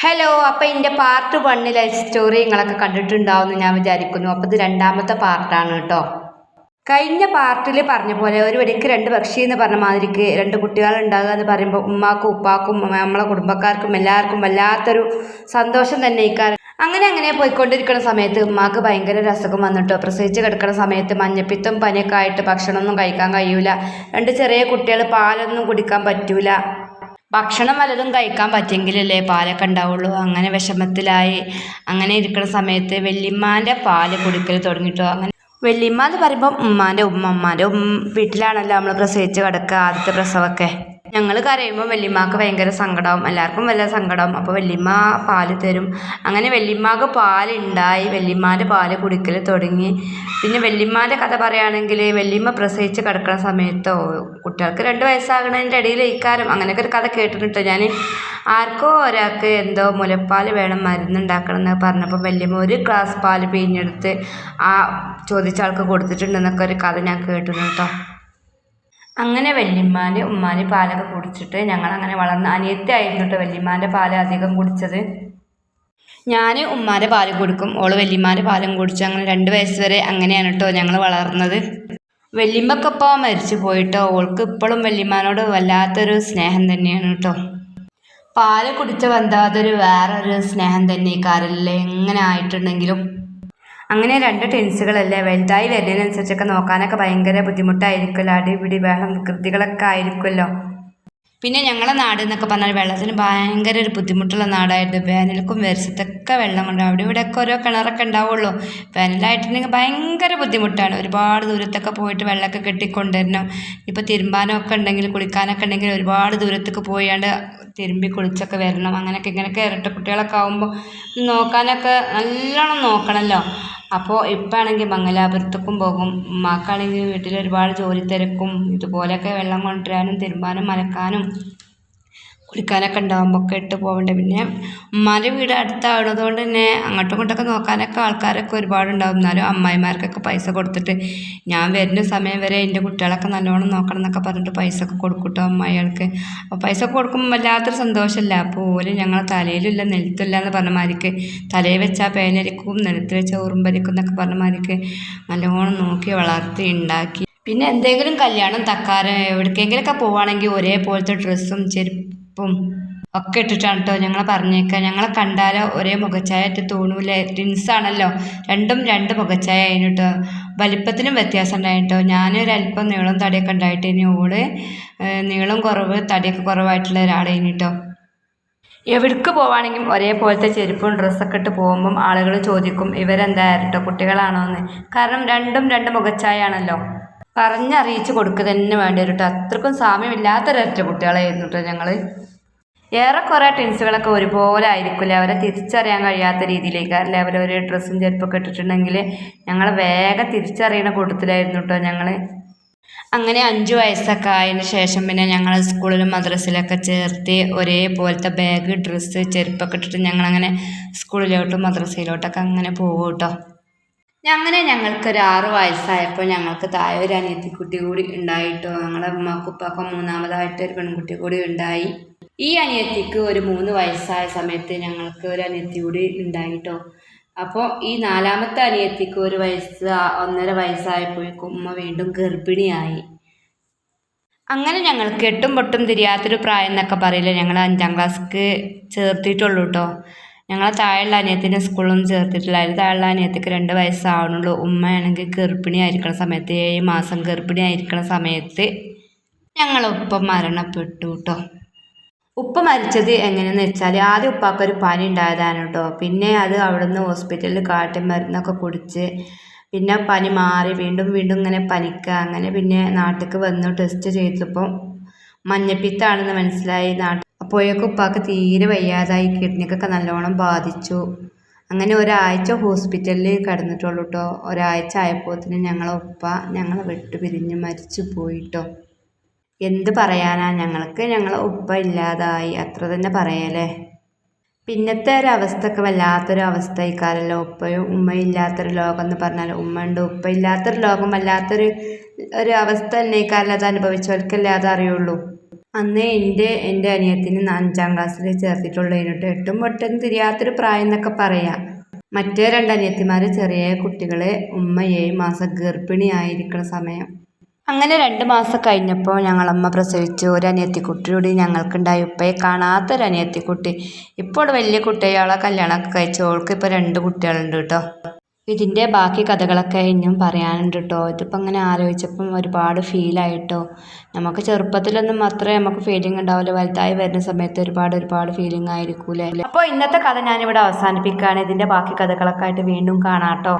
Hello അപ്പോൾ എന്റെ part വണ്ണിലെ സ്റ്റോറി നിങ്ങളൊക്കെ കണ്ടിട്ടുണ്ടാവുമെന്ന് ഞാൻ വിചാരിക്കുന്നു. അപ്പോൾ ഇത് രണ്ടാമത്തെ പാർട്ടാണ് കേട്ടോ. കഴിഞ്ഞ പാർട്ടിൽ പറഞ്ഞ പോലെ ഒരു വഴിക്ക് രണ്ട് പക്ഷി എന്ന് പറഞ്ഞ മാതിരിക്ക് രണ്ട് കുട്ടികൾ ഉണ്ടാകുക എന്ന് പറയുമ്പോൾ ഉമ്മാക്കും ഉപ്പാക്കും നമ്മളെ കുടുംബക്കാർക്കും എല്ലാവർക്കും വല്ലാത്തൊരു സന്തോഷം തന്നെ ഇക്കാരം അങ്ങനെ അങ്ങനെ പോയിക്കൊണ്ടിരിക്കുന്ന സമയത്ത് ഉമ്മാക്ക് ഭയങ്കര രസകം വന്നിട്ടോ. പ്രസവിച്ച് കിടക്കുന്ന സമയത്ത് മഞ്ഞപ്പിത്തും പനിയൊക്കെ ആയിട്ട് ഭക്ഷണമൊന്നും കഴിക്കാൻ കഴിയൂല. രണ്ട് ചെറിയ കുട്ടികൾ പാലൊന്നും കുടിക്കാൻ പറ്റൂല. ഭക്ഷണം വല്ലതും കഴിക്കാൻ പറ്റിയെങ്കിലല്ലേ പാലൊക്കെ ഉണ്ടാവുള്ളൂ. അങ്ങനെ വിഷമത്തിലായി. അങ്ങനെ ഇരിക്കുന്ന സമയത്ത് വല്യമ്മാന്റെ പാൽ കുടിക്കൽ തുടങ്ങിയിട്ടോ അങ്ങനെ വല്യമ്മ എന്ന് പറയുമ്പോൾ ഉമ്മാന്റെ ഉമ്മ ഉമ്മാന്റെ ഉമ്മ വീട്ടിലാണല്ലോ നമ്മൾ പ്രസവിച്ച് കിടക്കുക ആദ്യത്തെ പ്രസവമൊക്കെ. ഞങ്ങൾ കരയുമ്പോൾ വല്യമ്മക്ക് ഭയങ്കര സങ്കടമാവും എല്ലാവർക്കും വല്ല സങ്കടമാവും അപ്പോൾ വല്യമ്മ പാൽ തരും. അങ്ങനെ വല്യമ്മക്ക് പാലുണ്ടായി. വല്യമ്മാന്റെ പാൽ കുടിക്കൽ തുടങ്ങി. പിന്നെ വല്യമ്മാന്റെ കഥ പറയുകയാണെങ്കിൽ വല്യമ്മ പ്രസവിച്ച് കിടക്കുന്ന സമയത്തോ കുട്ടികൾക്ക് രണ്ട് വയസ്സാകുന്നതിന്റെ ഇടയിൽ ഇക്കാരം അങ്ങനെയൊക്കെ ഒരു കഥ കേട്ടിട്ടുണ്ട്. ഞാൻ ആർക്കോ ഒരാൾക്ക് എന്തോ മുലപ്പാൽ വേണം മരുന്നുണ്ടാക്കണം എന്ന് പറഞ്ഞപ്പോൾ വല്യമ്മ ഒരു ഗ്ലാസ് പാൽ പിഴിഞ്ഞെടുത്ത് ആ ചോദിച്ച ആൾക്ക് കൊടുത്തിട്ടുണ്ടെന്നൊക്കെ ഒരു കഥ ഞാൻ കേട്ടിട്ടുണ്ട് കേട്ടോ അങ്ങനെ വല്യമ്മാന്റെ ഉമ്മാന്റെ പാലൊക്കെ കുടിച്ചിട്ട് ഞങ്ങൾ ഞങ്ങളങ്ങനെ വളർന്ന് അനിയത്തിയായിരുന്നു കേട്ടോ വല്യമ്മാന്റെ പാൽ അധികം കുടിച്ചത്. ഞാൻ ഉമ്മാന്റെ പാൽ കൊടുക്കും ഓൾ വല്യമ്മാന്റെ പാലും കുടിച്ച്. അങ്ങനെ രണ്ട് വയസ്സ് വരെ അങ്ങനെയാണ് കേട്ടോ ഞങ്ങൾ വളർന്നത്. വല്യമ്മക്കിപ്പോൾ മരിച്ചു പോയിട്ടോ. ഓൾക്ക് ഇപ്പോഴും വല്യമ്മാനോട് വല്ലാത്തൊരു സ്നേഹം തന്നെയാണ് കേട്ടോ. പാൽ കുടിച്ച വന്താതൊരു വേറൊരു സ്നേഹം തന്നെ കാരല്ലേ എങ്ങനെ ആയിട്ടുണ്ടെങ്കിലും അങ്ങനെ രണ്ട് ടെൻസുകളല്ലേ? വലുതായി വരുന്നതിനനുസരിച്ചൊക്കെ നോക്കാനൊക്കെ ഭയങ്കര ബുദ്ധിമുട്ടായിരിക്കുമല്ലോ അടിപിടി ബഹളം വികൃതികളൊക്കെ ആയിരിക്കുമല്ലോ. പിന്നെ ഞങ്ങളെ നാട് എന്നൊക്കെ പറഞ്ഞാൽ വെള്ളത്തിന് ഭയങ്കര ഒരു ബുദ്ധിമുട്ടുള്ള നാടായിരുന്നു. വേനൽക്കും വരസത്തൊക്കെ വെള്ളം കൊണ്ട് അവിടെ ഇവിടെയൊക്കെ ഓരോ കിണറൊക്കെ ഉണ്ടാവുള്ളൂ. വേനലായിട്ടുണ്ടെങ്കിൽ ഭയങ്കര ബുദ്ധിമുട്ടാണ്. ഒരുപാട് ദൂരത്തൊക്കെ പോയിട്ട് വെള്ളമൊക്കെ കെട്ടിക്കൊണ്ടുവരണം. ഇപ്പോൾ തിരുമ്പാനൊക്കെ ഉണ്ടെങ്കിൽ കുളിക്കാനൊക്കെ ഉണ്ടെങ്കിൽ ഒരുപാട് ദൂരത്തേക്ക് പോയാണ്ട് തിരുമ്പി കുളിച്ചൊക്കെ വരണം. അങ്ങനെയൊക്കെ ഇങ്ങനെയൊക്കെ ഇരട്ട കുട്ടികളൊക്കെ ആകുമ്പോൾ നോക്കാനൊക്കെ നല്ലോണം നോക്കണമല്ലോ. അപ്പോൾ ഇപ്പം ആണെങ്കിൽ മംഗലാപുരത്തേക്കും പോകും. ഉമ്മാക്കാണെങ്കിൽ വീട്ടിൽ ഒരുപാട് ജോലി തിരക്കും ഇതുപോലെയൊക്കെ വെള്ളം കൊണ്ടുവരാനും തിരുമ്പാനും അലക്കാനും. കുളിക്കാനൊക്കെ ഉണ്ടാകുമ്പോൾ ഒക്കെ ഇട്ട് പോകണ്ടേ പിന്നെ ഉമ്മാന്റെ വീട് അടുത്താവുന്നത് കൊണ്ട് തന്നെ അങ്ങോട്ടും ഇങ്ങോട്ടൊക്കെ നോക്കാനൊക്കെ ആൾക്കാരൊക്കെ ഒരുപാടുണ്ടാവും. എന്നാലും അമ്മായിമാർക്കൊക്കെ പൈസ കൊടുത്തിട്ട് ഞാൻ വരുന്ന സമയം വരെ എന്റെ കുട്ടികളൊക്കെ നല്ലോണം നോക്കണം എന്നൊക്കെ പറഞ്ഞിട്ട് പൈസ ഒക്കെ കൊടുക്കും കേട്ടോ അമ്മായികൾക്ക് അപ്പോൾ പൈസ ഒക്കെ കൊടുക്കുമ്പോൾ വല്ലാത്തൊരു സന്തോഷമല്ല അപ്പോൾ ഓൽ ഞങ്ങളെ തലയിലില്ല നിലത്തില്ല എന്ന് പറഞ്ഞ മാതിരിക്ക് തലയിൽ വെച്ചാൽ പേനരിക്കും നിലത്തിൽ വെച്ചാൽ ഉറുമ്പരിക്കും എന്നൊക്കെ പറഞ്ഞ മാതിരിക്ക് നല്ലോണം നോക്കി വളർത്തി ഉണ്ടാക്കി പിന്നെ എന്തെങ്കിലും കല്യാണം തക്കാരം എവിടേക്കെങ്കിലുമൊക്കെ പോവുകയാണെങ്കിൽ ഒരേപോലത്തെ ഡ്രസ്സും ചെരുപ്പും ഒക്കെ ഇട്ടിട്ടാണ് കേട്ടോ ഞങ്ങളെ പറഞ്ഞേക്കുക ഞങ്ങളെ കണ്ടാലോ ഒരേ മുഖച്ചായിട്ട് തോന്നൂലേ ട്വിൻസാണല്ലോ രണ്ടും രണ്ട് മുഖച്ചായ ആയിരുന്നു കേട്ടോ വലിപ്പത്തിനും വ്യത്യാസം ഉണ്ടായിട്ടോ ഞാനൊരല്പം നീളം തടിയൊക്കെ ഉണ്ടായിട്ട് ഇനി ഓൾ നീളം കുറവ് തടിയൊക്കെ കുറവായിട്ടുള്ള ഒരാളായിരുന്നു കേട്ടോ എവിടേക്ക് പോവാണെങ്കിലും ഒരേപോലത്തെ ചെരുപ്പും ഡ്രസ്സൊക്കെ ഇട്ട് പോകുമ്പം ആളുകൾ ചോദിക്കും ഇവരെന്താ കേട്ടോ കുട്ടികളാണോ എന്ന് കാരണം രണ്ടും രണ്ട് മുഖച്ചായാണല്ലോ. പറഞ്ഞറിയിച്ച് കൊടുക്കുക തന്നെ വേണ്ടി വരും കേട്ടോ അത്രക്കും സാമ്യമില്ലാത്തൊരൊറ്റ കുട്ടികളായിരുന്നു കേട്ടോ ഞങ്ങൾ ഏറെക്കുറെ ടെൻസുകളൊക്കെ ഒരുപോലെ ആയിരിക്കില്ല? അവരെ തിരിച്ചറിയാൻ കഴിയാത്ത രീതിയിലേക്ക്. അല്ലെ? അവരൊരു ഡ്രസ്സും ചെരുപ്പൊക്കെ ഇട്ടിട്ടുണ്ടെങ്കിൽ ഞങ്ങൾ വേഗം തിരിച്ചറിയണ കൂട്ടത്തിലായിരുന്നു കേട്ടോ ഞങ്ങൾ അങ്ങനെ അഞ്ച് വയസ്സൊക്കെ ആയതിന് ശേഷം പിന്നെ ഞങ്ങൾ സ്കൂളിലും മദ്രസയിലൊക്കെ ചേർത്ത് ഒരേപോലത്തെ ബാഗ് ഡ്രസ്സ് ചെരുപ്പൊക്കെ ഇട്ടിട്ട് ഞങ്ങളങ്ങനെ സ്കൂളിലോട്ടും മദ്രസയിലോട്ടൊക്കെ അങ്ങനെ പോകും കേട്ടോ അങ്ങനെ ഞങ്ങൾക്ക് ഒരു ആറ് വയസ്സായപ്പോൾ ഞങ്ങൾക്ക് താഴെ ഒരു അനിയത്തിക്കുട്ടി കൂടി ഉണ്ടായിട്ടോ ഞങ്ങളുടെ ഉമ്മക്കും ഉപ്പാക്കും മൂന്നാമതായിട്ട് ഒരു പെൺകുട്ടി കൂടി ഉണ്ടായി. ഈ അനിയത്തിക്ക് ഒരു മൂന്ന് വയസ്സായ സമയത്ത് ഞങ്ങൾക്ക് ഒരു അനിയത്തി കൂടി ഉണ്ടായിട്ടോ. അപ്പോൾ ഈ നാലാമത്തെ അനിയത്തിക്ക് ഒരു വയസ്സ് ഒന്നര വയസ്സായപ്പോഴേക്കും ഉമ്മ വീണ്ടും ഗർഭിണിയായി. അങ്ങനെ ഞങ്ങൾക്ക് എട്ടും പൊട്ടും തിരിയാത്തൊരു പ്രായം എന്നൊക്കെ പറയില്ല ഞങ്ങൾ അഞ്ചാം ക്ലാസ്സിക്ക് ചേർത്തിട്ടുള്ളൂ കേട്ടോ ഞങ്ങളെ താഴെയുള്ള അനിയത്തിന്റെ സ്കൂളൊന്നും ചേർത്തിട്ടില്ല. അതിൽ താഴെയുള്ള അനിയത്തിക്ക് രണ്ട് വയസ്സാവണുള്ളൂ. ഉമ്മയാണെങ്കിൽ ഗർഭിണി ആയിരിക്കണ സമയത്ത് ഏഴ് മാസം ഗർഭിണി ആയിരിക്കണ സമയത്ത് ഞങ്ങളൊപ്പം മരണപ്പെട്ടു കേട്ടോ ഉപ്പ മരിച്ചത് എങ്ങനെയെന്ന് വെച്ചാൽ ആദ്യം ഉപ്പാക്കൊരു പനി ഉണ്ടായതാണ് കേട്ടോ പിന്നെ അത് അവിടുന്ന് ഹോസ്പിറ്റലിൽ കാട്ടി മരുന്നൊക്കെ കുടിച്ച് പിന്നെ പനി മാറി വീണ്ടും വീണ്ടും ഇങ്ങനെ പനിക്കുക അങ്ങനെ പിന്നെ നാട്ടിലേക്ക് വന്നു ടെസ്റ്റ് ചെയ്തപ്പോൾ മഞ്ഞപ്പിത്താണെന്ന് മനസ്സിലായി. നാട്ടിൽ അപ്പോഴേക്കും ഉപ്പാക്ക് തീരെ വയ്യാതായി. കിഡ്നിക്കൊക്കെ നല്ലോണം ബാധിച്ചു. അങ്ങനെ ഒരാഴ്ച ഹോസ്പിറ്റലിൽ കിടന്നിട്ടുള്ളൂ കേട്ടോ ഒരാഴ്ച ആയപ്പോൾ തന്നെ ഞങ്ങളെ ഉപ്പ ഞങ്ങളെ വിട്ടു പിരിഞ്ഞ് മരിച്ചു പോയിട്ടോ എന്ത് പറയാനാ ഞങ്ങൾക്ക്? ഞങ്ങളെ ഉപ്പ ഇല്ലാതായി. അത്ര തന്നെ പറയാലേ പിന്നത്തെ അവസ്ഥയൊക്കെ വല്ലാത്തൊരു അവസ്ഥ ഇക്കാരല്ലോ ഉപ്പയും ഉമ്മയും ഇല്ലാത്തൊരു ലോകം എന്ന് പറഞ്ഞാൽ ഉമ്മ ഉണ്ട് ഉപ്പ ഇല്ലാത്തൊരു ലോകം വല്ലാത്തൊരു ഒരു അവസ്ഥ തന്നെ ഇക്കാരിൽ അത് അനുഭവിച്ചവർക്കല്ലേ അതറിയുള്ളൂ അന്ന് എന്റെ എന്റെ അനിയത്തിന് അഞ്ചാം ക്ലാസ്സിൽ ചേർത്തിട്ടുള്ളൂ. കേട്ടോ എട്ടും പൊട്ടും തിരിയാത്തൊരു പ്രായം എന്നൊക്കെ പറയാം. മറ്റേ രണ്ട് അനിയത്തിമാർ ചെറിയ കുട്ടികളെ ഉമ്മ ഏഴ് മാസം ഗർഭിണിയായിരിക്കുന്ന സമയം. അങ്ങനെ രണ്ട് മാസം കഴിഞ്ഞപ്പോൾ ഞങ്ങളമ്മ പ്രസവിച്ചു. ഒരു അനിയത്തിക്കുട്ടിയോട് ഞങ്ങൾക്കുണ്ടായി ഉപ്പയെ കാണാത്തൊരു അനിയത്തിക്കുട്ടി ഇപ്പോൾ വലിയ കുട്ടികളെ കല്യാണമൊക്കെ കഴിച്ചു ഓൾക്ക് ഇപ്പോൾ രണ്ട് കുട്ടികളുണ്ട് കേട്ടോ. ഇതിന്റെ ബാക്കി കഥകളൊക്കെ ഇനിയും പറയാനുണ്ട് കേട്ടോ. ഇതിപ്പോൾ അങ്ങനെ ആലോചിച്ചപ്പം ഒരുപാട് ഫീലായിട്ടോ നമുക്ക് ചെറുപ്പത്തിലൊന്നും മാത്രമേ നമുക്ക് ഫീലിംഗ് ഉണ്ടാവില്ല. വലുതായി വരുന്ന സമയത്ത് ഒരുപാട് ഒരുപാട് ഫീലിംഗ് ആയിരിക്കൂലേ? അപ്പോൾ ഇന്നത്തെ കഥ ഞാനിവിടെ അവസാനിപ്പിക്കുകയാണ്. ഇതിന്റെ ബാക്കി കഥകളൊക്കെ ആയിട്ട് വീണ്ടും കാണാം കേട്ടോ.